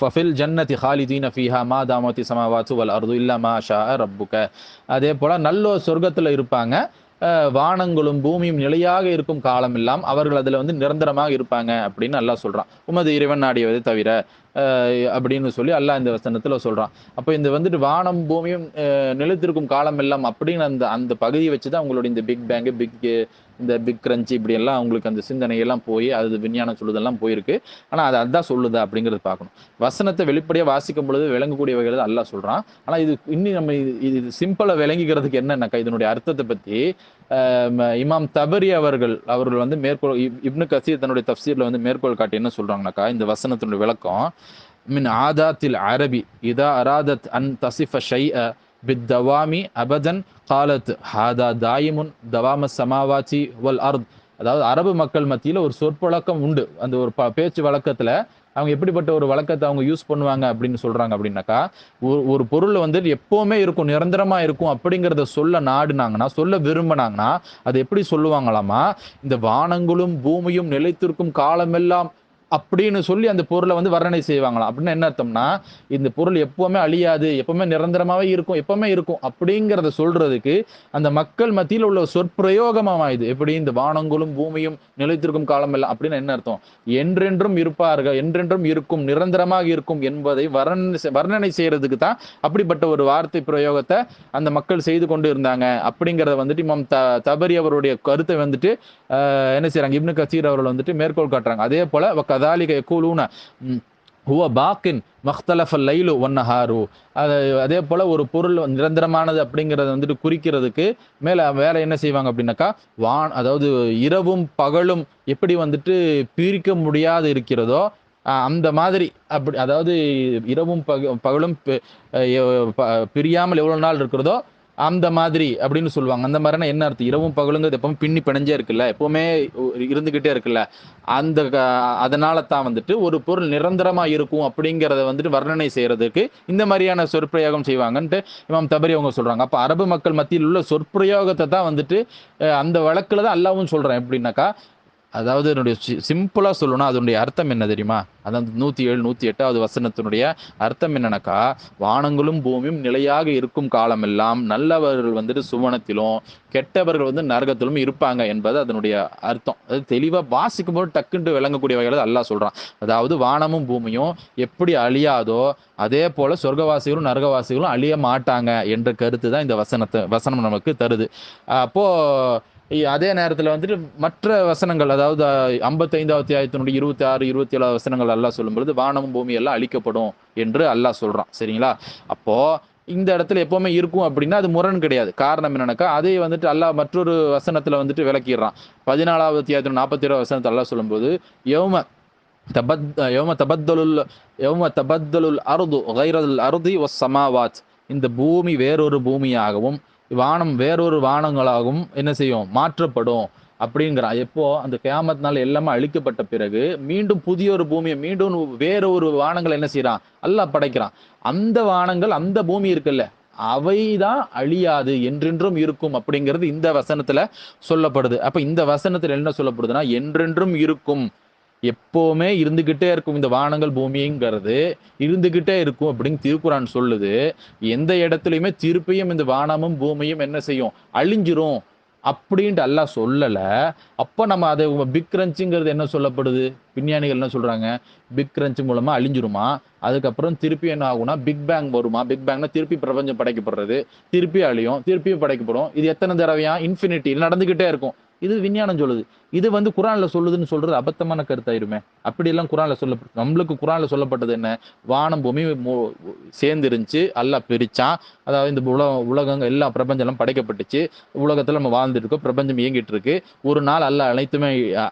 ஃபஃபில் ஜன்னதி ஹாலிதீன ஃபீஹா மா தாமத்தி சமாவாத்து வல் அர்து இல்லா மா ஷா ரப்புக்க அதே போல் நல்ல சொர்க்கத்தில் இருப்பாங்க. வானங்களும் பூமியும் நிலையாக இருக்கும் காலம் எல்லாம் அவர்கள் அதுல வந்து நிரந்தரமாக இருப்பாங்க அப்படின்னு அல்லாஹ் சொல்றான். உமது இறைவன் நாடியதை தவிர அஹ் அப்படின்னு சொல்லி அல்லாஹ் இந்த வசனத்துல சொல்றான். அப்போ இந்த வந்துட்டு வானம் பூமியும் அஹ் நிலைத்திருக்கும் காலம் எல்லாம் அப்படின்னு அந்த அந்த பகுதியை வச்சுதான் உங்களுடைய இந்த பிக் பேங்கு பிக் இந்த பிக் கிரன்ச்சி இப்படி எல்லாம் அந்த சிந்தனையெல்லாம் போய் அது விஞ்ஞானம் சொல்லுதெல்லாம் போயிருக்கு. ஆனால் அது அதான் சொல்லுதா அப்படிங்கிறது பார்க்கணும். வசனத்தை வெளிப்படையாக வாசிக்கும் பொழுது விளங்கக்கூடிய வகையில் அல்ல சொல்கிறான் ஆனால் இது இன்னும் நம்ம இது இது சிம்பிளாக விளங்கிக்கிறதுக்கு என்னென்னாக்கா இதனுடைய அர்த்தத்தை பற்றி இமாம் தபரி அவர்கள் அவர்கள் வந்து மேற்கோள் இப்னு கசீர் தன்னுடைய தப்சீரில் வந்து மேற்கோள் காட்டி என்ன சொல்கிறாங்கனாக்கா இந்த வசனத்தினுடைய விளக்கம் மின் ஆதாத்தில் அரபி இதா அராதத் அன் தசிஃப ஷை பித்தவாமி அபதன் காலத் ஹாதா தாயிமுன் தவாம சமாவாச்சி வல் அர்த் அதாவது அரபு மக்கள் மத்தியில் ஒரு சொற்பழக்கம் உண்டு. அந்த ஒரு ப- பேச்சு வழக்கத்தில் அவங்க எப்படிப்பட்ட ஒரு வழக்கத்தை அவங்க யூஸ் பண்ணுவாங்க அப்படின்னு சொல்கிறாங்க அப்படின்னாக்கா ஒரு ஒரு பொருள் வந்து எப்போவுமே இருக்கும் நிரந்தரமாக இருக்கும் அப்படிங்கிறத சொல்ல நாடுனாங்கன்னா சொல்ல விரும்பினாங்கன்னா அது எப்படி சொல்லுவாங்களாமா இந்த வானங்களும் பூமியும் நிலைத்திருக்கும் காலமெல்லாம் அப்படின்னு சொல்லி அந்த பொருளை வந்து வர்ணனை செய்வாங்களாம். அப்படின்னு என்ன அர்த்தம்னா இந்த பொருள் எப்பவுமே அழியாது எப்பவுமே நிரந்தரமாவே இருக்கும் எப்பவுமே இருக்கும் அப்படிங்கிறத சொல்றதுக்கு அந்த மக்கள் மத்தியில் உள்ள சொற்பிரயோகமாயுது எப்படி? இந்த வானங்களும் பூமியும் நிலைத்திருக்கும் காலம் எல்லாம் அப்படின்னு என்ன அர்த்தம்? என்றென்றும் இருப்பார்கள் என்றென்றும் இருக்கும் நிரந்தரமாக இருக்கும் என்பதை வர்ணனை வர்ணனை செய்யறதுக்கு தான் அப்படிப்பட்ட ஒரு வார்த்தை பிரயோகத்தை அந்த மக்கள் செய்து கொண்டு இருந்தாங்க. அப்படிங்கிறத வந்துட்டு இமாம் த தபரி அவருடைய கருத்தை வந்துட்டு என்ன செய்யறாங்க இப்னு கசீர் அவர்கள் வந்துட்டு மேற்கோள் காட்டுறாங்க. அதே போல கதாலிக கூலூன ஹுவ பாக்கின் மக்தலஃப லைலு ஒன்னஹாரு அது அதே போல் ஒரு பொருள் நிரந்தரமானது அப்படிங்கிறத வந்துட்டு குறிக்கிறதுக்கு மேலே வேற என்ன செய்வாங்க அப்படின்னாக்கா வான் அதாவது இரவும் பகலும் எப்படி வந்துட்டு பிரிக்க முடியாது இருக்கிறதோ அந்த மாதிரி அப்படி அதாவது இரவும் பக பகலும் ப- பிரியாமல் எவ்வளோ நாள் இருக்கிறதோ அந்த மாதிரி அப்படின்னு சொல்லுவாங்க. அந்த மாதிரினா என்ன அர்த்தம்? இரவும் பகலுங்கிறது எப்பவும் பின்னி பிணைஞ்சே இருக்குல்ல? எப்பவுமே இருந்துகிட்டே இருக்குல்ல? அந்த க- அதனால தான் வந்துட்டு ஒரு பொருள் நிரந்தரமா இருக்கும் அப்படிங்கிறத வந்துட்டு வர்ணனை செய்யறதுக்கு இந்த மாதிரியான சொற்பிரயோகம் செய்வாங்கன்ட்டு இமாம் தபரி அவங்க சொல்றாங்க. அப்ப அரபு மக்கள் மத்தியில் உள்ள சொற்பிரயோகத்தை தான் வந்துட்டு அந்த வழக்குல தான் அல்லாவும் சொல்றேன். எப்படின்னாக்கா அதாவது என்னுடைய சிம்பிளாக சொல்லணும்னா அதனுடைய அர்த்தம் என்ன தெரியுமா? அதான் நூற்றி ஏழு நூற்றி எட்டாவது வசனத்தினுடைய அர்த்தம் என்னன்னாக்கா வானங்களும் பூமியும் நிலையாக இருக்கும் காலமெல்லாம் நல்லவர்கள் வந்துட்டு சுவனத்திலும் கெட்டவர்கள் வந்து நரகத்திலும் இருப்பாங்க என்பது அதனுடைய அர்த்தம். அது தெளிவாக வாசிக்கும் போது டக்குன்ட்டு விளங்கக்கூடிய வகையில் அல்லா சொல்கிறான் அதாவது வானமும் பூமியும் எப்படி அழியாதோ அதே போல் சொர்க்கவாசிகளும் நரகவாசிகளும் அழிய மாட்டாங்க என்ற கருத்து தான் இந்த வசனத்தை வசனம் நமக்கு தருது. அப்போது அதே நேரத்தில் வந்துட்டு மற்ற வசனங்கள் அதாவது ஐம்பத்தைந்தாவது அத்தியாயத்தினுடைய இருபத்தி ஆறு இருபத்தி ஏழாவது வசனங்கள் அல்லாஹ் சொல்லும்பொழுது வானமும் பூமி எல்லாம் அழிக்கப்படும் என்று அல்லாஹ் சொல்கிறான் சரிங்களா? அப்போது இந்த இடத்துல எப்போவுமே இருக்கும் அப்படின்னா அது முரண் கிடையாது. காரணம் என்னன்னாக்கா அதே வந்துட்டு அல்லாஹ் மற்றொரு வசனத்தில் வந்துட்டு விளக்கிடுறான். பதினாலாவது அத்தியாயத்தில் நாற்பத்தி ஏழாவது வசனத்தை அல்லாஹ் சொல்லும்போது யௌம தபத் யௌம தபத்தலுல் யௌம தபத்தலுல் அருது கைரல் அருதி ஒ சமாவாத். இந்த பூமி வேறொரு பூமியாகவும் வானம் வேறொரு வானங்களாகவும் என்ன செய்யும்? மாற்றப்படும். அப்படிங்கிறான். எப்போ? அந்த கேமத்தினால எல்லாமே அழிக்கப்பட்ட பிறகு மீண்டும் புதிய ஒரு பூமியை மீண்டும் வேற ஒரு வானங்கள் என்ன செய்யறான் அல்லாஹ் படைக்கிறான். அந்த வானங்கள் அந்த பூமி இருக்குல்ல அவைதான் அழியாது என்றென்றும் இருக்கும் அப்படிங்கிறது இந்த வசனத்துல சொல்லப்படுது. அப்ப இந்த வசனத்துல என்ன சொல்லப்படுதுன்னா என்றென்றும் இருக்கும். எப்போவுமே இருந்துகிட்டே இருக்கும் இந்த வானங்கள் பூமிங்கிறது. இருந்துகிட்டே இருக்கும் அப்படின்னு திருக்குறான் சொல்லுது. எந்த இடத்துலையுமே திருப்பியும் இந்த வானமும் பூமியும் என்ன செய்யும்? அழிஞ்சிரும் அப்படின்ட்டு அல்லாஹ் சொல்லலை. அப்போ நம்ம அதை பிக் கிரன்ச்சுங்கிறது என்ன சொல்லப்படுது? விஞ்ஞானிகள் என்ன சொல்கிறாங்க பிக் கிரன்ச் மூலமாக அழிஞ்சிருமா? அதுக்கப்புறம் திருப்பி என்ன ஆகும்னா பிக் பேங் வருமா? பிக் பேங்னா திருப்பி பிரபஞ்சம் படைக்கப்படுறது. திருப்பி அழியும். திருப்பி படைக்கப்படும். இது எத்தனை தடவையா? இன்ஃபினிட்டி. நடந்துக்கிட்டே இருக்கும். இது விஞ்ஞானம் சொல்லுது. இது வந்து குரான்ல சொல்லுதுன்னு சொல்றது அபத்தமான கருத்தாயிருமே. அப்படி எல்லாம் குரான்ல சொல்ல நம்மளுக்கு குரான்ல சொல்லப்பட்டது என்ன? வானம் பூமி சேர்ந்துருந்துச்சு சேர்ந்து இருந்துச்சு பிரிச்சான். அதாவது இந்த உலக உலகங்கள் எல்லா பிரபஞ்சம்லாம் படைக்கப்பட்டுச்சு. உலகத்துல நம்ம வாழ்ந்துட்டு இருக்கோம் பிரபஞ்சம் இயங்கிட்டு இருக்கு ஒரு நாள் அல்ல அனைத்துமே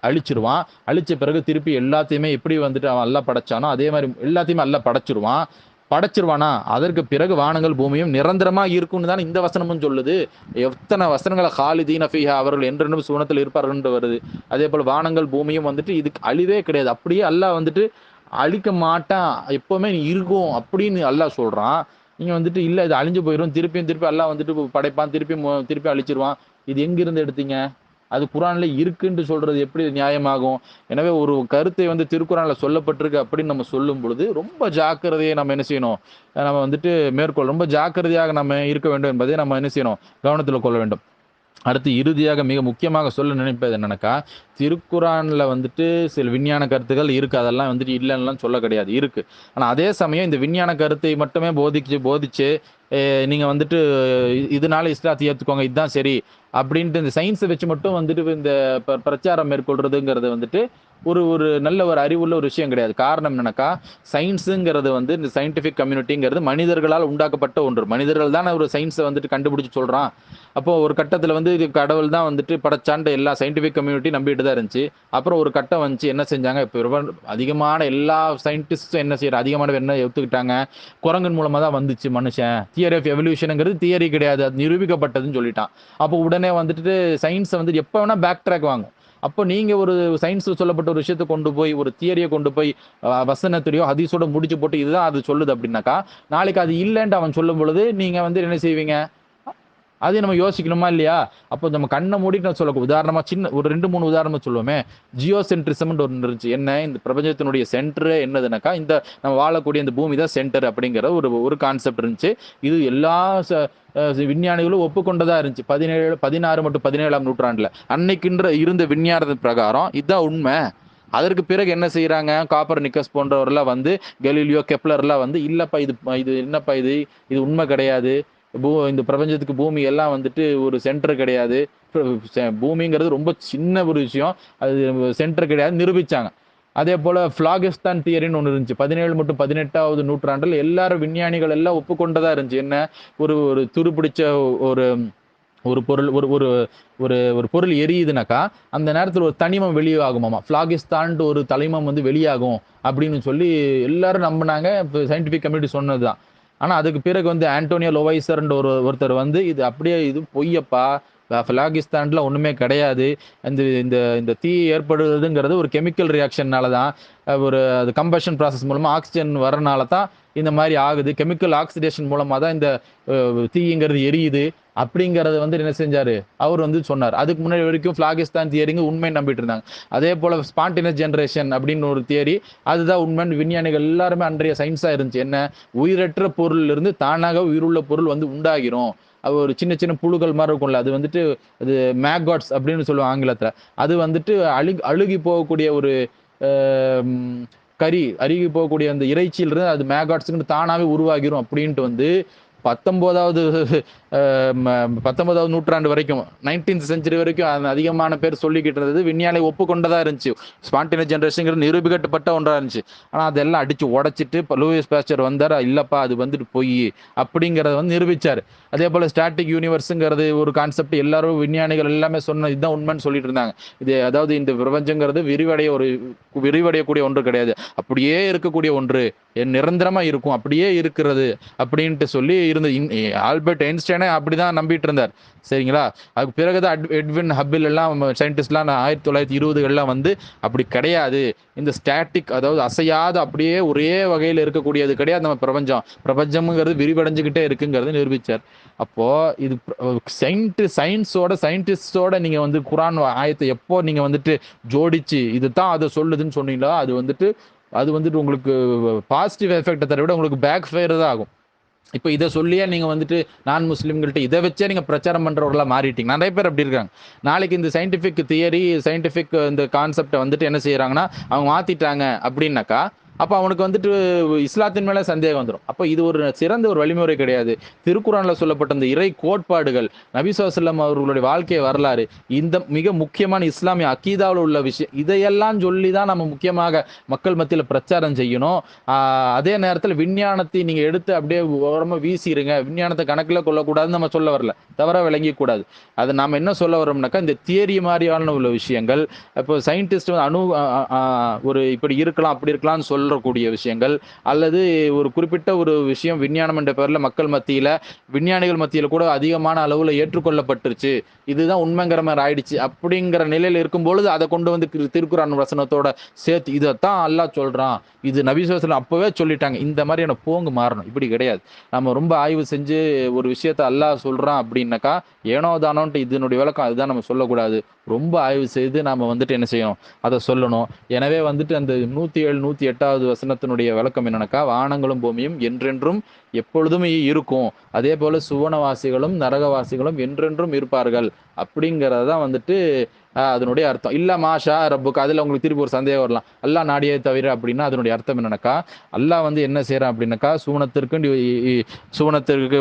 அழிச்சிருவான். அழிச்ச பிறகு திருப்பி எல்லாத்தையுமே எப்படி வந்துட்டு அவன் எல்லாம் படைச்சானோ அதே மாதிரி எல்லாத்தையுமே எல்லாம் படைச்சிருவான். படைச்சிருவானா? அதற்கு பிறகு வானங்கள் பூமியும் நிரந்தரமாக இருக்கும்னு தான் இந்த வசனமும் சொல்லுது. எத்தனை வசனங்களை ஹாலிதீன ஃபீஹா அவர்கள் என்றென்றும் சுவனத்தில் இருப்பார்கள் வருது. அதே போல் வானங்கள் பூமியும் வந்துட்டு இதுக்கு அழிவே கிடையாது. அப்படியே அல்லாஹ் வந்துட்டு அழிக்க மாட்டான் எப்போவுமே நீ இருக்கும் அப்படின்னு அல்லாஹ் சொல்கிறான் நீங்கள் வந்துட்டு இல்லை இது அழிஞ்சு போயிடும் திருப்பியும் திருப்பி அல்லாஹ் வந்துட்டு படைப்பான். திருப்பி திருப்பி அழிச்சிருவான். இது எங்கிருந்து எடுத்தீங்க? அது குரான்ல இருக்குன்னு சொல்றது எப்படி நியாயமாகும்? எனவே ஒரு கருத்தை வந்து திருக்குறான்ல சொல்லப்பட்டிருக்கு அப்படின்னு நம்ம சொல்லும் பொழுது ரொம்ப ஜாக்கிரதையை நம்ம என்ன செய்யணும்? நம்ம வந்துட்டு மேற்கொள் ரொம்ப ஜாக்கிரதையாக நம்ம இருக்க வேண்டும் என்பதை நம்ம என்ன செய்யணும்? கவனத்தில் கொள்ள வேண்டும். அடுத்து இறுதியாக மிக முக்கியமாக சொல்ல நினைப்பது என்னன்னாக்கா திருக்குறானில் வந்துட்டு சில விஞ்ஞான கருத்துக்கள் இருக்கு. அதெல்லாம் வந்துட்டு இல்லைன்னுலாம் சொல்ல கிடையாது இருக்கு. ஆனா அதே சமயம் இந்த விஞ்ஞான கருத்தை மட்டுமே போதிச்சு போதிச்சு நீங்கள் நீங்க வந்துட்டு இதனால இஸ்லாத்தை ஏத்துக்கோங்க. இதுதான் சரி. அப்படின்ட்டு இந்த சயின்ஸை வச்சு மட்டும் வந்துட்டு இந்த பிரச்சாரம் மேற்கொள்றதுங்கிறது வந்துட்டு ஒரு ஒரு நல்ல ஒரு அறிவுள்ள ஒரு விஷயம் கிடையாது. காரணம் என்னன்னாக்கா சயின்ஸுங்கிறது வந்து இந்த சயின்டிஃபிக் கம்யூனிட்டிங்கிறது மனிதர்களால் உண்டாக்கப்பட்ட ஒன்று. மனிதர்கள் தான் ஒரு சயின்ஸை வந்துட்டு கண்டுபிடிச்சு சொல்கிறான் அப்போ ஒரு கட்டத்தில் வந்து இது கடவுள் தான் வந்துட்டு படைச்சாண்ட எல்லா சயின்டிஃபிக் கம்யூனிட்டி நம்பிட்டு தான் இருந்துச்சு. அப்புறம் ஒரு கட்டம் வந்துச்சு என்ன செஞ்சாங்க? இப்போ ரொம்ப அதிகமான எல்லா சயின்டிஸ்டும் என்ன செய்யற அதிகமான என்ன எடுத்துக்கிட்டாங்க? குரங்கன் மூலமாக தான் வந்துச்சு மனுஷன். தியரி ஆஃப் எவல்யூஷனுங்கிறது தியரி கிடையாது. அது நிரூபிக்கப்பட்டதுன்னு சொல்லிட்டான். அப்போ உடனே வந்துட்டு சயின்ஸை வந்து எப்போ வேணால் பேக் ட்ராக் வாங்கும். அப்போ நீங்கள் ஒரு சயின்ஸில் சொல்லப்பட்ட ஒரு விஷயத்தை கொண்டு போய் ஒரு தியரியை கொண்டு போய் வசனத்திலையோ ஹதீஸோட முடிச்சு போட்டு இதுதான் அது சொல்லுது அப்படின்னாக்கா நாளைக்கு அது இல்லைன்ட்டு அவன் சொல்லும் பொழுது நீங்கள் வந்து என்ன செய்வீங்க? அதையும் நம்ம யோசிக்கணுமா இல்லையா? அப்போ நம்ம கண்ணை மூடிட்டு நான் சொல்ல உதாரணமா சின்ன ஒரு ரெண்டு மூணு உதாரணமா சொல்லுவோமே. ஜியோ சென்ட்ரிசம்னு ஒன்று இருந்துச்சு. என்ன? இந்த பிரபஞ்சத்தினுடைய சென்டர் என்னதுனாக்கா இந்த நம்ம வாழக்கூடிய இந்த பூமி தான் சென்டர் அப்படிங்கிற ஒரு ஒரு கான்செப்ட் இருந்துச்சு. இது எல்லா ச- விஞ்ஞானிகளும் ஒப்புக்கொண்டதா இருந்துச்சு. பதினேழு பதினாறு மற்றும் பதினேழாம் நூற்றாண்டுல. அன்னைக்குன்ற இருந்த விஞ்ஞானத்தின் பிரகாரம் இதுதான் உண்மை. அதற்கு பிறகு என்ன செய்யறாங்க காப்பர் நிக்கஸ் போன்றவர்லாம் வந்து கெலிலியோ கெப்லர்லாம் வந்து இல்லப்பா இது இது என்னப்பா இது? இது உண்மை கிடையாது. பூ இந்த பிரபஞ்சத்துக்கு பூமி எல்லாம் வந்துட்டு ஒரு சென்டர் கிடையாது. செ- பூமிங்கிறது ரொம்ப சின்ன ஒரு விஷயம். அது சென்டர் கிடையாது நிரூபிச்சாங்க. அதே போல் ஃப்ளாகிஸ்தான் தியரின்னு ஒன்று இருந்துச்சு. பதினேழு மற்றும் பதினெட்டாவது நூற்றாண்டில் எல்லாரும் விஞ்ஞானிகள் எல்லாம் ஒப்புக்கொண்டதாக இருந்துச்சு. என்ன? ஒரு ஒரு துருப்பிடிச்ச ஒரு ஒரு பொருள் ஒரு ஒரு ஒரு ஒரு பொருள் எரியுதுனாக்கா அந்த நேரத்தில் ஒரு தனிமம் வெளியாகுமாமா. ஃப்ளாகிஸ்தான்ட்டு ஒரு தலைமம் வந்து வெளியாகும் அப்படின்னு சொல்லி எல்லாரும் நம்பினாங்க. இப்போ சயின்டிஃபிக் கம்யூனிட்டி சொன்னதுதான். ஆனா அதுக்கு பிறகு வந்து ஆண்டோனியோ லோவைசர்ன்ற ஒரு ஒருத்தர் வந்து இது அப்படியே இது பொய்யப்பா. பிலாகிஸ்தான்ல ஒண்ணுமே கிடையாது. இந்த இந்த இந்த தீ ஏற்படுறதுங்கிறது ஒரு கெமிக்கல் ரியாக்ஷன்னால தான். ஒரு அது கம்பஷன் ப்ராசஸ் மூலமா ஆக்சிஜன் வரனால தான் இந்த மாதிரி ஆகுது. கெமிக்கல் ஆக்சிடேஷன் மூலமாக தான் இந்த தீங்கிறது எரியுது. அப்படிங்கிறத வந்து என்ன செஞ்சார்? அவர் வந்து சொன்னார். அதுக்கு முன்னாடி வரைக்கும் பிளாகிஸ்தான் தியரிங்க உண்மை நம்பிட்டு இருந்தாங்க. அதே போல் ஸ்பான்டினஸ் ஜென்ரேஷன் அப்படின்னு ஒரு தியரி அதுதான் உண்மைன்னு விஞ்ஞானிகள் எல்லாருமே அன்றைய சயின்ஸாக இருந்துச்சு. என்ன? உயிரற்ற பொருள் இருந்து தானாக உயிருள்ள பொருள் வந்து உண்டாகிரும். அது ஒரு சின்ன சின்ன புழுக்கள் மாதிரி இருக்கும்ல. அது வந்துட்டு அது மேகாட்ஸ் அப்படின்னு சொல்லுவாங்க ஆங்கிலத்தில். அது வந்துட்டு அழுகி அழுகி போகக்கூடிய ஒரு கறி அருகி போகக்கூடிய அந்த இறைச்சியிலிருந்து அது மேகாட்ஸுக்குன்னு தானாகவே உருவாகிரும் அப்படின்ட்டு வந்து பத்தொம்போதாவது பத்தொன்பதாவது நூற்றாண்டு வரைக்கும் நைன்டீன்த் செஞ்சுரி வரைக்கும் அதிகமான பேர் சொல்லிக்கிட்டு இருந்தது. விஞ்ஞானி ஒப்புக்கொண்டதாக இருந்துச்சு. ஸ்பான்டினஸ் ஜென்ரேஷன் நிரூபிக்கப்பட்ட ஒன்றா இருந்துச்சு. ஆனால் அதெல்லாம் அடித்து உடைச்சிட்டு லூயிஸ் பேஸ்டர் வந்தார் இல்லைப்பா அது வந்துட்டு பொய் அப்படிங்கிறத வந்து நிரூபித்தார் அதே போல் ஸ்டாட்டிக் யூனிவர்ஸுங்கிறது ஒரு கான்செப்ட் எல்லாரும் விஞ்ஞானிகள் எல்லாமே சொன்ன இதுதான் உண்மைன்னு சொல்லிட்டு இருந்தாங்க. இது அதாவது இந்த பிரபஞ்சங்கிறது விரிவடைய ஒரு விரிவடையக்கூடிய ஒன்று கிடையாது. அப்படியே இருக்கக்கூடிய ஒன்று. நிரந்தரமாக இருக்கும். அப்படியே இருக்கிறது. அப்படின்ட்டு சொல்லி இருந்தது இன்- ஆல்பர்ட் ஐன்ஸ்டைனே அப்படிதான் நம்பிட்டு இருந்தார். சரிங்களா? அதுக்கு பிறகுதான் அட்- எட்வின் ஹப்பில் எல்லாம் சயின்டிஸ்ட்லாம் ஆயிரத்தி தொள்ளாயிரத்தி இருபதுகள்லாம் வந்து அப்படி கிடையாது. இந்த ஸ்டாட்டிக் அதாவது அசையாத அப்படியே ஒரே வகையில் இருக்கக்கூடியது கிடையாது நம்ம பிரபஞ்சம். பிரபஞ்சம்ங்கிறது விரிவடைஞ்சுக்கிட்டே இருக்குங்கிறது நிரூபித்தார் அப்போ இது சயின்டி சயின்ஸோட சயின்டிஸ்டோட நீங்க வந்து குரான் ஆயத்தை எப்போ நீங்க வந்துட்டு ஜோடிச்சு இதுதான் அதை சொல்லுதுன்னு சொன்னீங்களோ அது வந்துட்டு அது வந்துட்டு உங்களுக்கு பாசிட்டிவ் எஃபெக்டை தர விட உங்களுக்கு பேக் ஃபயர் தான் ஆகும். இப்போ இதை சொல்லியே நீங்கள் வந்துட்டு நான் முஸ்லீம்கள்ட்ட இதை வச்சே நீங்கள் பிரச்சாரம் பண்ணுறவர்களாக மாறிட்டீங்க. நிறைய பேர் அப்படி இருக்காங்க. நாளைக்கு இந்த சயின்டிஃபிக் தியரி சயின்டிஃபிக் இந்த கான்செப்டை வந்துட்டு என்ன செய்கிறாங்கன்னா அவங்க மாற்றிட்டாங்க அப்படின்னாக்கா அப்போ அவனுக்கு வந்துட்டு இஸ்லாத்தின் மேலே சந்தேகம் வந்துடும் அப்போ இது ஒரு சிறந்த ஒரு வழிமுறை கிடையாது. திருக்குறானில் சொல்லப்பட்ட இந்த இறை கோட்பாடுகள் நபிசுவாசல்லம் அவர்களுடைய வாழ்க்கை வரலாறு இந்த மிக முக்கியமான இஸ்லாமிய அக்கீதாவில் உள்ள விஷயம் இதையெல்லாம் சொல்லி தான் நம்ம முக்கியமாக மக்கள் மத்தியில் பிரச்சாரம் செய்யணும். அதே நேரத்தில் விஞ்ஞானத்தை நீங்கள் எடுத்து அப்படியே ஓரமாக வீசிடுங்க விஞ்ஞானத்தை கணக்கில் கொள்ளக்கூடாதுன்னு நம்ம சொல்ல வரல. தவற விளங்கிக்கூடாது. அது நாம் என்ன சொல்ல வரோம்னாக்கா இந்த தியரி மாதிரியான உள்ள விஷயங்கள் இப்போ சயின்டிஸ்ட் வந்து அணு ஒரு இப்படி இருக்கலாம் அப்படி இருக்கலாம்னு சொல்லக்கூடிய விஷயங்கள் அல்லது ஒரு குறிப்பிட்ட ஒரு விஷயம் விஞ்ஞானம் என்ற பேரில் மக்கள் மத்தியில் விஞ்ஞானிகள் மத்தியில் கூட அதிகமான அளவில் ஏற்றுக்கொள்ளப்பட்டுருச்சு. இதுதான் உண்மைங்கிற மாதிரி ஆயிடுச்சு. அப்படிங்கிற நிலையில் இருக்கும் பொழுது அதை கொண்டு வந்து திரு- திருக்குறான் வசனத்தோட சேர்த்து இதைத்தான் அல்லாஹ் சொல்கிறான் இது நபிசுவசலம் அப்போவே சொல்லிட்டாங்க. இந்த மாதிரியான போங்கு மாறணும். இப்படி கிடையாது. நம்ம ரொம்ப ஆய்வு செஞ்சு ஒரு விஷயத்த அல்லாஹ் சொல்கிறான் அப்படின்னாக்கா ஏனோ தானோன்ட்டு இதனுடைய விளக்கம் அதுதான் நம்ம சொல்லக்கூடாது. ரொம்ப ஆய்வு செய்து நாம் வந்துட்டு என்ன செய்யணும்? அதை சொல்லணும். எனவே வந்துட்டு அந்த நூற்றி ஏழு நூற்றி எட்டாவது வசனத்தினுடைய விளக்கம் என்னன்னாக்கா? வானங்களும் பூமியும் என்றென்றும் எப்பொழுதும் இருக்கும். அதே போல சுவனவாசிகளும் நரகவாசிகளும் என்றென்றும் இருப்பார்கள். அப்படிங்கிறதான் வந்துட்டு அதனுடைய அர்த்தம். இல்லை மாஷா ரப்புக்கு அதில் உங்களுக்கு திருப்பி ஒரு சந்தேகம் வரலாம். அல்லா நாடியே தவிர அப்படின்னா அதனுடைய அர்த்தம் என்னன்னாக்கா அல்லா வந்து என்ன செய்கிறான் அப்படின்னாக்கா? சூனத்திற்கு சூனத்திற்கு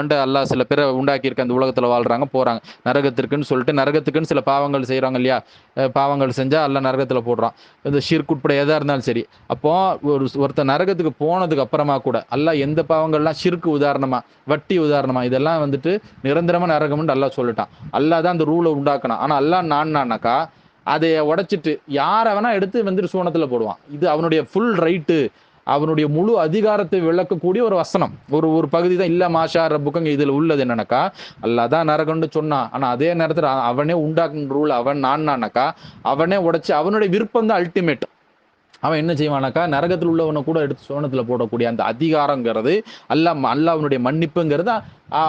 ரெண்டு அல்லாஹ் சில பேரை உண்டாக்கியிருக்க. அந்த உலகத்தில் வாழ்கிறாங்க போகிறாங்க நரகத்திற்குன்னு சொல்லிட்டு நரகத்துக்குன்னு சில பாவங்கள் செய்கிறாங்க இல்லையா? பாவங்கள் செஞ்சால் அல்லாஹ் நரகத்தில் போடுறான். இந்த ஷிர்க் உட்பட எதாக இருந்தாலும் சரி. அப்போ ஒரு ஒருத்தர் நரகத்துக்கு போனதுக்கு அப்புறமா கூட அல்லா எந்த பாவங்கள்லாம் ஷிர்க்கு உதாரணமாக வட்டி உதாரணமாக இதெல்லாம் வந்துட்டு நிரந்தரமாக நரகம்னு அல்லா சொல்லிட்டான். அல்லா தான் அந்த ரூலை உண்டாக்கணும் ஆனால் அல்லா நான் பண்ணான்னாக்கா அதை உடைச்சிட்டு யாரை வேணா எடுத்து வந்துட்டு சூனத்தில் போடுவான். இது அவனுடைய ஃபுல் ரைட்டு அவனுடைய முழு அதிகாரத்தை விளக்கக்கூடிய ஒரு வசனம். ஒரு ஒரு பகுதி தான் இல்ல மாஷா ரப்புக்குங்க இதுல உள்ளது என்னன்னாக்கா அல்லாதான் நரகம்னு சொன்னான் ஆனா அதே நேரத்துல அவனே உண்டாக்குன ரூல் அவன் நான்னாக்கா அவனே உடைச்சு அவனுடைய விருப்பம் தான் அல்டிமேட் அவன் என்ன செய்வானாக்கா நரகத்தில் உள்ளவனை கூட எடுத்து சோனத்துல போடக்கூடிய அந்த அதிகாரங்கிறது அல்ல அல்ல அவனுடைய மன்னிப்புங்கிறது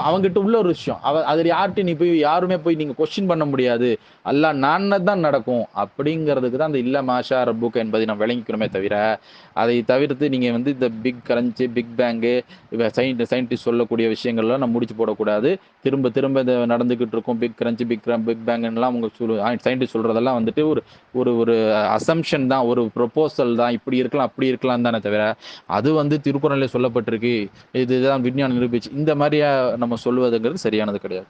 அவங்ககிட்ட உள்ள ஒரு விஷயம். அவ அதில் யார்கிட்ட நீ போய் யாருமே போய் நீங்க கொஸ்டின் பண்ண முடியாது. அல்லாஹ் நான் தான் நடக்கும் அப்படிங்கிறதுக்கு தான் அந்த இல்ல மாஷா ரப்புக் என்பதை நம்ம விளங்கிக்கணுமே தவிர அதை தவிர்த்து நீங்கள் வந்து இந்த பிக் கரன்சி பிக் பேங்கு சயின் சயின்டிஸ்ட் சொல்லக்கூடிய விஷயங்கள்லாம் நம்ம முடிச்சு போடக்கூடாது. திரும்ப திரும்ப இந்த நடந்துக்கிட்டு இருக்கும். பிக் கிரன்ச்சி பிக் பிக் பேங்க்லாம் சொல்லு சயின்டிஸ்ட் சொல்கிறதெல்லாம் வந்துட்டு ஒரு ஒரு ஒரு அசம்ஷன் தான் ஒரு ப்ரொபோசல் தான். இப்படி இருக்கலாம் அப்படி இருக்கலாம் தானே தவிர அது வந்து திருக்குறளில் சொல்லப்பட்டிருக்கு. இதுதான் விஞ்ஞானம் நிரூபிச்சு இந்த மாதிரியா நம்ம சொல்லுவதுங்கிறது சரியானது கிடையாது.